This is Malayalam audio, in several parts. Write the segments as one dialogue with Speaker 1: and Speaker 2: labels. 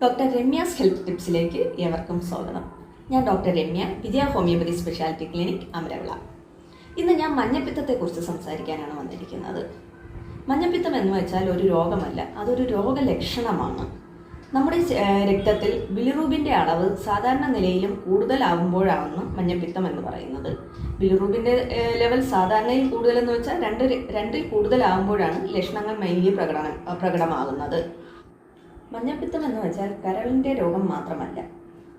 Speaker 1: ഡോക്ടർ രമ്യാസ് ഹെൽത്ത് ടിപ്സിലേക്ക് ഏവർക്കും സ്വാഗതം. ഞാൻ doctor Ramya Vijaya homoeopathy speciality clinic Amaravila. ഇന്ന് ഞാൻ മഞ്ഞപ്പിത്തത്തെക്കുറിച്ച് സംസാരിക്കാനാണ് വന്നിരിക്കുന്നത്. മഞ്ഞപ്പിത്തം എന്ന് വെച്ചാൽ ഒരു രോഗമല്ല അതൊരു രോഗലക്ഷണമാണ്. നമ്മുടെ രക്തത്തിൽ ബിലിറൂബിന്റെ അളവ് സാധാരണ നിലയിലും കൂടുതലാകുമ്പോഴാണ് മഞ്ഞപ്പിത്തം എന്ന് പറയുന്നത്. ബിലിറൂബിന്റെ ലെവൽ സാധാരണയിൽ കൂടുതലെന്ന് വെച്ചാൽ രണ്ട് രണ്ടിൽ കൂടുതലാവുമ്പോഴാണ് ലക്ഷണങ്ങൾ മെയിൻലി പ്രകടനം പ്രകടമാകുന്നത്. മഞ്ഞപ്പിത്തം എന്ന് വെച്ചാൽ കരളിന്റെ രോഗം മാത്രമല്ല.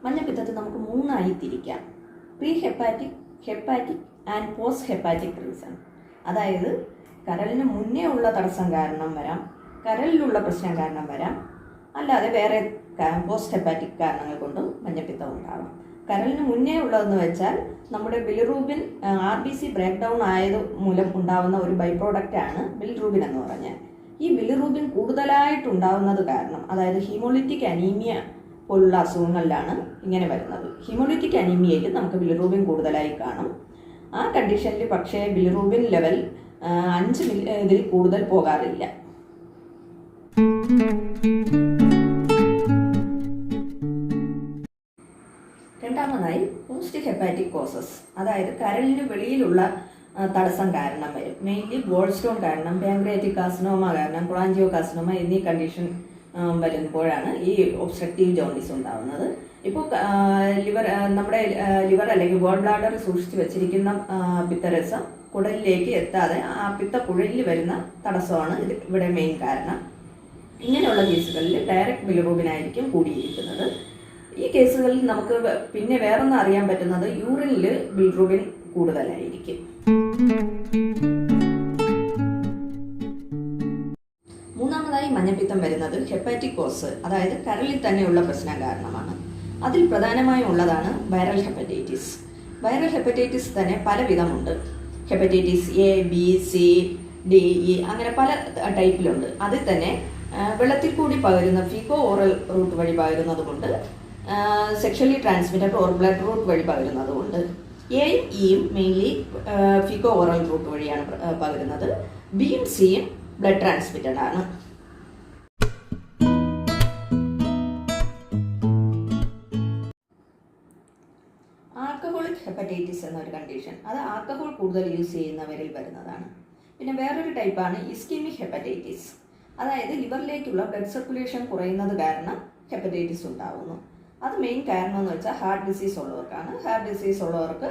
Speaker 1: മഞ്ഞപ്പിത്തത്തെ നമുക്ക് മൂന്നായി തിരിക്കാം. Pre hepatic hepatic and post hepatic reason അതായത് കരളിന് മുന്നേ ഉള്ള തടസ്സം കാരണം വരാം കരളിലുള്ള പ്രശ്നം കാരണം വരാം. അല്ലാതെ വേറെ പോസ്റ്റ് ഹെപ്പാറ്റിക് കാരണങ്ങൾ കൊണ്ടും മഞ്ഞപ്പിത്തം ഉണ്ടാകും. കരളിന് മുന്നേ ഉള്ളതെന്ന് വെച്ചാൽ നമ്മുടെ bilirubin R B C break down ആയത് മൂലം ഉണ്ടാകുന്ന ഒരു ബൈ പ്രോഡക്റ്റാണ് ബിലിറൂബിൻ എന്ന് പറഞ്ഞാൽ. ഈ ബിലിറൂബിൻ കൂടുതലായിട്ട് ഉണ്ടാകുന്നത് കാരണം അതായത് ഹീമോളിറ്റിക് അനീമിയ പോലുള്ള അസുഖങ്ങളിലാണ് ഇങ്ങനെ വരുന്നത്. ഹീമോളിറ്റിക് അനീമിയയിൽ നമുക്ക് ബിലിറൂബിൻ കൂടുതലായി കാണും. ആ കണ്ടീഷനിൽ പക്ഷേ ബിലിറൂബിൻ ലെവൽ അഞ്ച് മില്ലി ഇതിൽ കൂടുതൽ പോകാറില്ല. രണ്ടാമതായി പോസ്റ്റ് ഹെപ്പാറ്റിക് കോസസ് അതായത് കരളിന് വെളിയിലുള്ള തടസ്സം കാരണം വരും. മെയിൻലി ഗോൾഡ് സ്റ്റോൺ കാരണം പാങ്ക്രിയാറ്റിക് കാസിനോമ കാരണം കൊളാഞ്ചിയോ കാസിനോമ എന്നീ കണ്ടീഷൻ വരുമ്പോഴാണ് ഈ ഒബ്സ്ട്രക്റ്റീവ് ജോണ്ടീസ് ഉണ്ടാകുന്നത് ഇപ്പോൾ ലിവർ നമ്മുടെ ലിവർ അല്ലെങ്കിൽ ഗോൾ ബ്ലാഡർ സൂക്ഷിച്ചു വെച്ചിരിക്കുന്ന പിത്തരസം കുടലിലേക്ക് എത്താതെ ആ പിത്തക്കുഴലിൽ വരുന്ന തടസ്സമാണ് ഇത് ഇവിടെ മെയിൻ കാരണം. ഇങ്ങനെയുള്ള കേസുകളിൽ ഡയറക്റ്റ് ബിലിറൂബിനായിരിക്കും കൂടിയിരിക്കുന്നത്. ഈ കേസുകളിൽ നമുക്ക് പിന്നെ വേറൊന്നും അറിയാൻ പറ്റുന്നത് യൂറിനിൽ ബിലിറൂബിൻ കൂടുതലായിരിക്കും. വരുന്നത് ഹെപ്പാറ്റിക്കോസ് അതായത് കരളിൽ തന്നെയുള്ള പ്രശ്നം കാരണമാണ്. അതിൽ പ്രധാനമായും ഉള്ളതാണ് വൈറൽ ഹെപ്പറ്റൈറ്റിസ്. വൈറൽ ഹെപ്പറ്റൈറ്റിസ് തന്നെ പലവിധമുണ്ട്. Hepatitis A B C D E അങ്ങനെ പല ടൈപ്പിലുണ്ട്. അതിൽ തന്നെ വെള്ളത്തിൽ കൂടി പകരുന്ന ഫിക്കോ ഓറൽ റൂട്ട് വഴി പകരുന്നതുകൊണ്ട് sexually transmitted or blood route വഴി പകരുന്നതുകൊണ്ട്. എയും ഇയും മെയിൻലി ഫിക്കോ ഓറൽ റൂട്ട് വഴിയാണ് പകരുന്നത്. ബിയും സിയും ബ്ലഡ് ട്രാൻസ്മിറ്റഡ് ആണ് ഹെപ്പറ്റൈറ്റിസ് എന്നൊരു കണ്ടീഷൻ അത് ആൽക്കഹോൾ കൂടുതൽ യൂസ് ചെയ്യുന്നവരിൽ വരുന്നതാണ്. പിന്നെ വേറൊരു ടൈപ്പാണ് ഇസ്കീമിക് ഹെപ്പറ്റൈറ്റിസ് അതായത് ലിവറിലേക്കുള്ള ബ്ലഡ് സർക്കുലേഷൻ കുറയുന്നത് കാരണം ഹെപ്പറ്റൈറ്റിസ് ഉണ്ടാവുന്നു. അത് മെയിൻ കാരണം എന്ന് വെച്ചാൽ ഹാർട്ട് ഡിസീസ് ഉള്ളവർക്കാണ്. ഹാർട്ട് ഡിസീസ് ഉള്ളവർക്ക്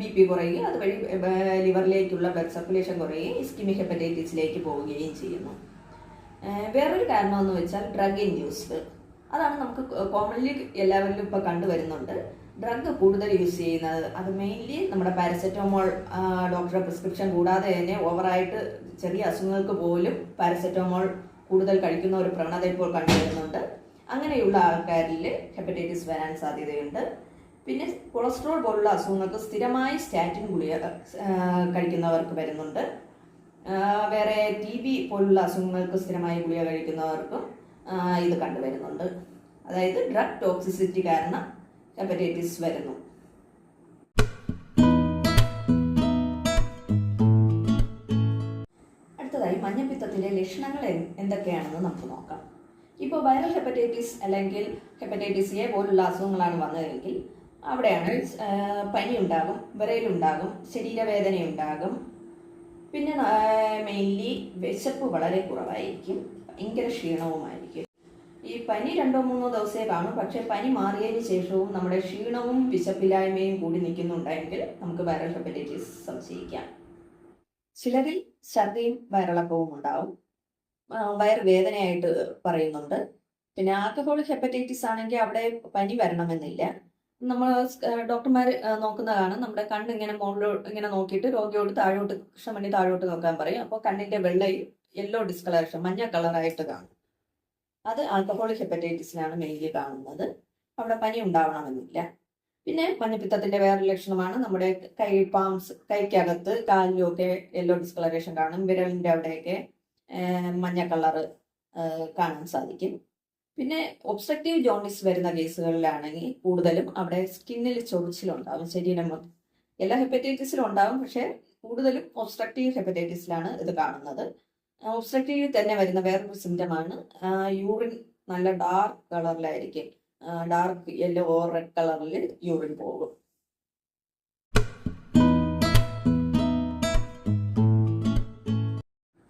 Speaker 1: ബി പി കുറയുകയും അതുവഴി ലിവറിലേക്കുള്ള ബ്ലഡ് സർക്കുലേഷൻ കുറയുകയും ഇസ്കിമിക് ഹെപ്പറ്റൈറ്റിസിലേക്ക് പോവുകയും ചെയ്യുന്നു. വേറൊരു കാരണം എന്ന് വെച്ചാൽ ഡ്രഗ് ഇൻഡ്യൂസ്ഡ് അതാണ് നമുക്ക് കോമൺലി എല്ലാവരിലും ഇപ്പോൾ കണ്ടുവരുന്നുണ്ട്. ഡ്രഗ് കൂടുതൽ യൂസ് ചെയ്യുന്നത്. അത് മെയിൻലി നമ്മുടെ പാരസെറ്റമോൾ ഡോക്ടറെ പ്രിസ്ക്രിപ്ഷൻ കൂടാതെ തന്നെ ഓവറായിട്ട് ചെറിയ അസുഖങ്ങൾക്ക് പോലും പാരസെറ്റമോൾ കൂടുതൽ കഴിക്കുന്ന ഒരു പ്രവണത ഇപ്പോൾ കണ്ടുവരുന്നുണ്ട് അങ്ങനെയുള്ള ആൾക്കാരിൽ ഹെപ്പറ്റൈറ്റിസ് വരാൻ സാധ്യതയുണ്ട്. പിന്നെ കൊളസ്ട്രോൾ പോലുള്ള അസുഖങ്ങൾക്ക് സ്ഥിരമായി സ്റ്റാറ്റിൻ ഗുളിക കഴിക്കുന്നവർക്ക് വരുന്നുണ്ട്. വേറെ ടി ബി പോലുള്ള അസുഖങ്ങൾക്ക് സ്ഥിരമായി ഗുളിക കഴിക്കുന്നവർക്കും ഇത് കണ്ടുവരുന്നുണ്ട് അതായത് ഡ്രഗ് ടോക്സിസിറ്റി കാരണം ഹെപ്പറ്റൈറ്റിസ് വരുന്നു. അടുത്തതായി മഞ്ഞപ്പിത്തത്തിലെ ലക്ഷണങ്ങൾ എന്തൊക്കെയാണെന്ന് നമുക്ക് നോക്കാം. ഇപ്പോൾ വൈറൽ ഹെപ്പറ്റൈറ്റിസ് അല്ലെങ്കിൽ ഹെപ്പറ്റൈറ്റിസ് എ പോലുള്ള അസുഖങ്ങളാണ് വന്നതെങ്കിൽ അവിടെയാണ് പനി ഉണ്ടാകും വിറയിലുണ്ടാകും ശരീരവേദന ഉണ്ടാകും പിന്നെ മെയിൻലി വിശപ്പ് വളരെ കുറവായിരിക്കും ഭയങ്കര ക്ഷീണവുമായിരിക്കും. ഈ പനി രണ്ടോ മൂന്നോ ദിവസമേ കാണും. പക്ഷേ പനി മാറിയതിന് ശേഷവും നമ്മുടെ ക്ഷീണവും വിശപ്പില്ലായ്മയും കൂടി നിൽക്കുന്നുണ്ടെങ്കിൽ നമുക്ക് വൈറൽ ഹെപ്പറ്റൈറ്റിസ് സംശയിക്കാം. ചിലരിൽ ഛർദിയും വയറിളക്കവും ഉണ്ടാവും. വയർ വേദനയായിട്ട് പറയുന്നുണ്ട്. പിന്നെ ആൽക്കഹോളിക് ഹെപ്പറ്റൈറ്റിസ് ആണെങ്കിൽ അവിടെ പനി വരണമെന്നില്ല. നമ്മൾ ഡോക്ടർമാർ നോക്കുന്നതാണ്. നമ്മുടെ കണ്ണ് ഇങ്ങനെ മുകളിലോ ഇങ്ങനെ നോക്കിയിട്ട് രോഗിയോട് താഴോട്ട് കൃഷ്ണമണി താഴോട്ട് നോക്കാൻ പറയും. അപ്പോൾ കണ്ണിന്റെ വെള്ളയിൽ യെല്ലോ ഡിസ്കളറേഷൻ മഞ്ഞ കളറായിട്ട് കാണും. അത് ആൽക്കഹോളിക് ഹെപ്പറ്റൈറ്റിസിനാണ് മെയിൻലി കാണുന്നത്. അവിടെ പനി ഉണ്ടാവണമെന്നില്ല. പിന്നെ മഞ്ഞപ്പിത്തത്തിന്റെ വേറൊരു ലക്ഷണമാണ് നമ്മുടെ കൈ പാംസ് കൈക്കകത്ത് കാലിലും ഒക്കെ യെല്ലോ ഡിസ്കളറേഷൻ കാണും. വിരലിന്റെ അവിടെയൊക്കെ മഞ്ഞ കളർ കാണാൻ സാധിക്കും. പിന്നെ ഒബ്സ്ട്രക്റ്റീവ് ജോണ്ടിസ് വരുന്ന കേസുകളിലാണെങ്കിൽ കൂടുതലും അവിടെ സ്കിന്നിൽ ചൊറിച്ചിലുണ്ടാവും ശരീരം എല്ലാ ഹെപ്പറ്റൈറ്റിസിലും ഉണ്ടാവും പക്ഷേ കൂടുതലും ഒബ്സ്ട്രക്റ്റീവ് ഹെപ്പറ്റൈറ്റിസിലാണ് ഇത് കാണുന്നത്. ഒബ്സ്ട്രക്റ്റീവ് തന്നെ വരുന്ന വേറൊരു സിംറ്റമാണ്. യൂറിൻ നല്ല ഡാർക്ക് കളറിലായിരിക്കും. ഡാർക്ക് യെല്ലോ ഓർ റെഡ് കളറിൽ യൂറിൻ പോകും.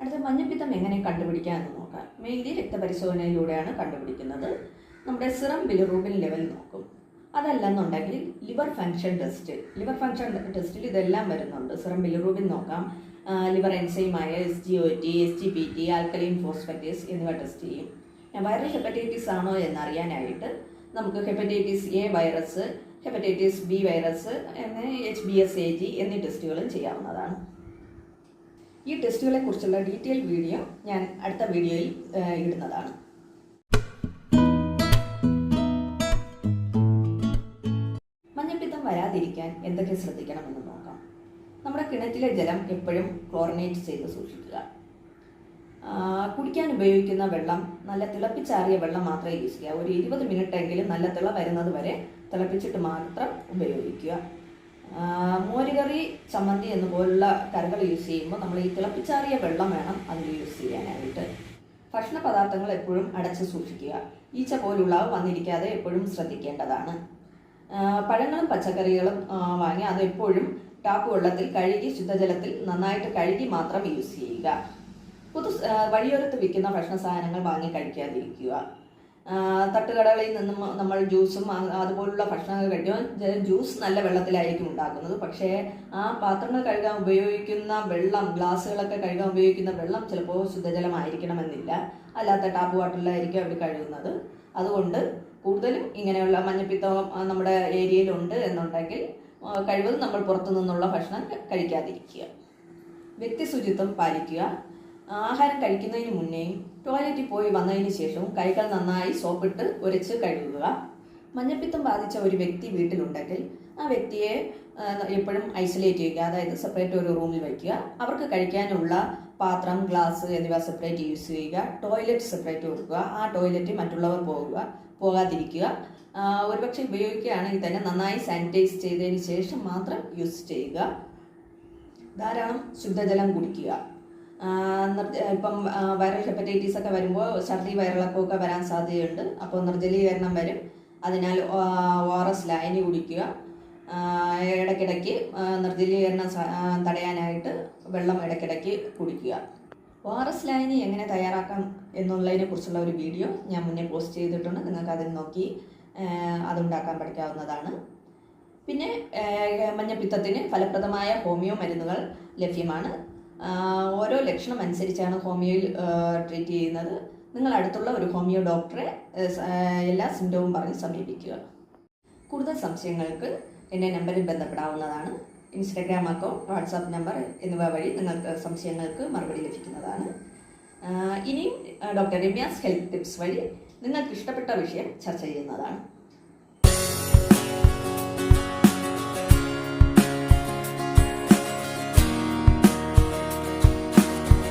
Speaker 1: അടുത്ത മഞ്ഞപ്പിത്തം എങ്ങനെ കണ്ടുപിടിക്കാമെന്ന് നോക്കാം. മെയിൻലി രക്തപരിശോധനയിലൂടെയാണ് കണ്ടുപിടിക്കുന്നത്. നമ്മുടെ സിറം ബിലിറൂബിൻ ലെവൽ നോക്കും. അതല്ലെന്നുണ്ടെങ്കിൽ liver function test. Liver function ടെസ്റ്റിൽ ഇതെല്ലാം വരുന്നുണ്ട്. സിറം ബിലിറൂബിൻ നോക്കാം. Liver എൻസൈമായ S G O T S G P T alkaline phosphatase എന്നിവ ടെസ്റ്റ് ചെയ്യും. വൈറൽ ഹെപ്പറ്റൈറ്റിസ് ആണോ എന്നറിയാനായിട്ട് നമുക്ക് hepatitis A virus hepatitis B virus എന്ന് H B S A G എന്നീ ടെസ്റ്റുകളും ചെയ്യാവുന്നതാണ്. ഈ ടെസ്റ്റുകളെ കുറിച്ചുള്ള ഡീറ്റെയിൽ വീഡിയോ ഞാൻ അടുത്ത വീഡിയോയിൽ ഇടുന്നതാണ്. മഞ്ഞപ്പിത്തം വരാതിരിക്കാൻ എന്തൊക്കെ ശ്രദ്ധിക്കണമെന്ന് നോക്കാം. നമ്മുടെ കിണറ്റിലെ ജലം എപ്പോഴും ക്ലോറിനേറ്റ് ചെയ്ത് സൂക്ഷിക്കുക. കുടിക്കാൻ ഉപയോഗിക്കുന്ന വെള്ളം നല്ല തിളപ്പിച്ചാറിയ വെള്ളം മാത്രമേ യൂസ് ചെയ്യുക. ഒരു ഇരുപത് മിനിറ്റ് എങ്കിലും നല്ല തിള വരുന്നത് വരെ തിളപ്പിച്ചിട്ട് മാത്രം ഉപയോഗിക്കുക. മോരുകറി ചമ്മന്തി എന്നുപോലുള്ള കറികൾ യൂസ് ചെയ്യുമ്പോൾ നമ്മൾ ഈ തിളപ്പിച്ചാറിയ വെള്ളം വേണം അതിൽ യൂസ് ചെയ്യാനായിട്ട്. ഭക്ഷണ പദാർത്ഥങ്ങൾ എപ്പോഴും അടച്ച് സൂക്ഷിക്കുക. ഈച്ച പോലുള്ളവ വന്നിരിക്കാതെ എപ്പോഴും ശ്രദ്ധിക്കേണ്ടതാണ്. പഴങ്ങളും പച്ചക്കറികളും വാങ്ങി അത് എപ്പോഴും ടാപ്പ് വെള്ളത്തിൽ കഴുകി ശുദ്ധജലത്തിൽ നന്നായിട്ട് കഴുകി മാത്രം യൂസ് ചെയ്യുക. പുതു വഴിയോരത്ത് വിൽക്കുന്ന ഭക്ഷണ സാധനങ്ങൾ വാങ്ങി കഴിക്കാതിരിക്കുക. തട്ടുകടകളിൽ നിന്നും നമ്മൾ ജ്യൂസും അതുപോലുള്ള ഭക്ഷണങ്ങൾ കഴിക്കുമ്പോൾ ജ്യൂസ് നല്ല വെള്ളത്തിലായിരിക്കും ഉണ്ടാക്കുന്നത്. പക്ഷേ ആ പാത്രങ്ങൾ കഴുകാൻ ഉപയോഗിക്കുന്ന വെള്ളം ഗ്ലാസ്സുകളൊക്കെ കഴുകാൻ ഉപയോഗിക്കുന്ന വെള്ളം ചിലപ്പോൾ ശുദ്ധജലമായിരിക്കണമെന്നില്ല. അല്ലാത്ത ടാപ്പ് വാട്ടറിലായിരിക്കും അവർ കഴുകുന്നത്. അതുകൊണ്ട് കൂടുതലും ഇങ്ങനെയുള്ള മഞ്ഞപ്പിത്തം നമ്മുടെ ഏരിയയിലുണ്ട് എന്നുണ്ടെങ്കിൽ കഴിവതും നമ്മൾ പുറത്തു നിന്നുള്ള ഭക്ഷണം കഴിക്കാതിരിക്കുക. വ്യക്തി ശുചിത്വം പാലിക്കുക. ആഹാരം കഴിക്കുന്നതിന് മുന്നേയും ടോയ്ലറ്റിൽ പോയി വന്നതിന് ശേഷവും കൈകൾ നന്നായി സോപ്പിട്ട് ഉരച്ച് കഴുകുക. മഞ്ഞപ്പിത്തം ബാധിച്ച ഒരു വ്യക്തി വീട്ടിലുണ്ടെങ്കിൽ ആ വ്യക്തിയെ എപ്പോഴും ഐസൊലേറ്റ് ചെയ്യുക അതായത് സെപ്പറേറ്റ് ഒരു റൂമിൽ വയ്ക്കുക. അവർക്ക് കഴിക്കാനുള്ള പാത്രം ഗ്ലാസ് എന്നിവ സെപ്പറേറ്റ് യൂസ് ചെയ്യുക. ടോയ്ലറ്റ് സെപ്പറേറ്റ് കൊടുക്കുക. ആ ടോയ്ലറ്റിൽ മറ്റുള്ളവർ പോകുക. പോകാതിരിക്കുക. ഒരുപക്ഷെ ഉപയോഗിക്കുകയാണെങ്കിൽ തന്നെ നന്നായി സാനിറ്റൈസ് ചെയ്തതിന് ശേഷം മാത്രം യൂസ് ചെയ്യുക. ധാരാളം ശുദ്ധജലം കുടിക്കുക. ഇപ്പം വൈറൽ ഹെപ്പറ്റൈറ്റിസ് ഒക്കെ വരുമ്പോൾ ഛർദി വയറിളക്കമൊക്കെ വരാൻ സാധ്യതയുണ്ട്. അപ്പോൾ നിർജലീകരണം വരും. അതിനാൽ ഒ ആർ എസ് ലായനി കുടിക്കുക. ഇടയ്ക്കിടയ്ക്ക് നിർജലീകരണം തടയാനായിട്ട് വെള്ളം ഇടയ്ക്കിടയ്ക്ക് കുടിക്കുക. ഒ ലൈനി എങ്ങനെ തയ്യാറാക്കാം എന്നുള്ളതിനെ കുറിച്ചുള്ള ഒരു വീഡിയോ ഞാൻ മുന്നേ പോസ്റ്റ് ചെയ്തിട്ടുണ്ട്. നിങ്ങൾക്ക് അതിൽ നോക്കി അതുണ്ടാക്കാൻ പഠിക്കാവുന്നതാണ്. പിന്നെ മഞ്ഞപ്പിത്തത്തിന് ഫലപ്രദമായ ഹോമിയോ മരുന്നുകൾ ലഭ്യമാണ്. ഓരോ ലക്ഷണം അനുസരിച്ചാണ് ഹോമിയോയിൽ ട്രീറ്റ് ചെയ്യുന്നത്. നിങ്ങൾ അടുത്തുള്ള ഒരു ഹോമിയോ ഡോക്ടറെ എല്ലാ സിംറ്റവും പറഞ്ഞ് സമീപിക്കുക. കൂടുതൽ സംശയങ്ങൾക്ക് എന്റെ നമ്പറിൽ ബന്ധപ്പെടാവുന്നതാണ്. ഇൻസ്റ്റഗ്രാം അക്കൗണ്ട് വാട്സാപ്പ് നമ്പർ എന്നിവ വഴി നിങ്ങൾക്ക് സംശയങ്ങൾക്ക് മറുപടി ലഭിക്കുന്നതാണ്. ഇനിയും ഡോക്ടർ രമ്യാസ് ഹെൽത്ത് ടിപ്സ് വഴി നിങ്ങൾക്ക് ഇഷ്ടപ്പെട്ട വിഷയം ചർച്ച ചെയ്യുന്നതാണ്.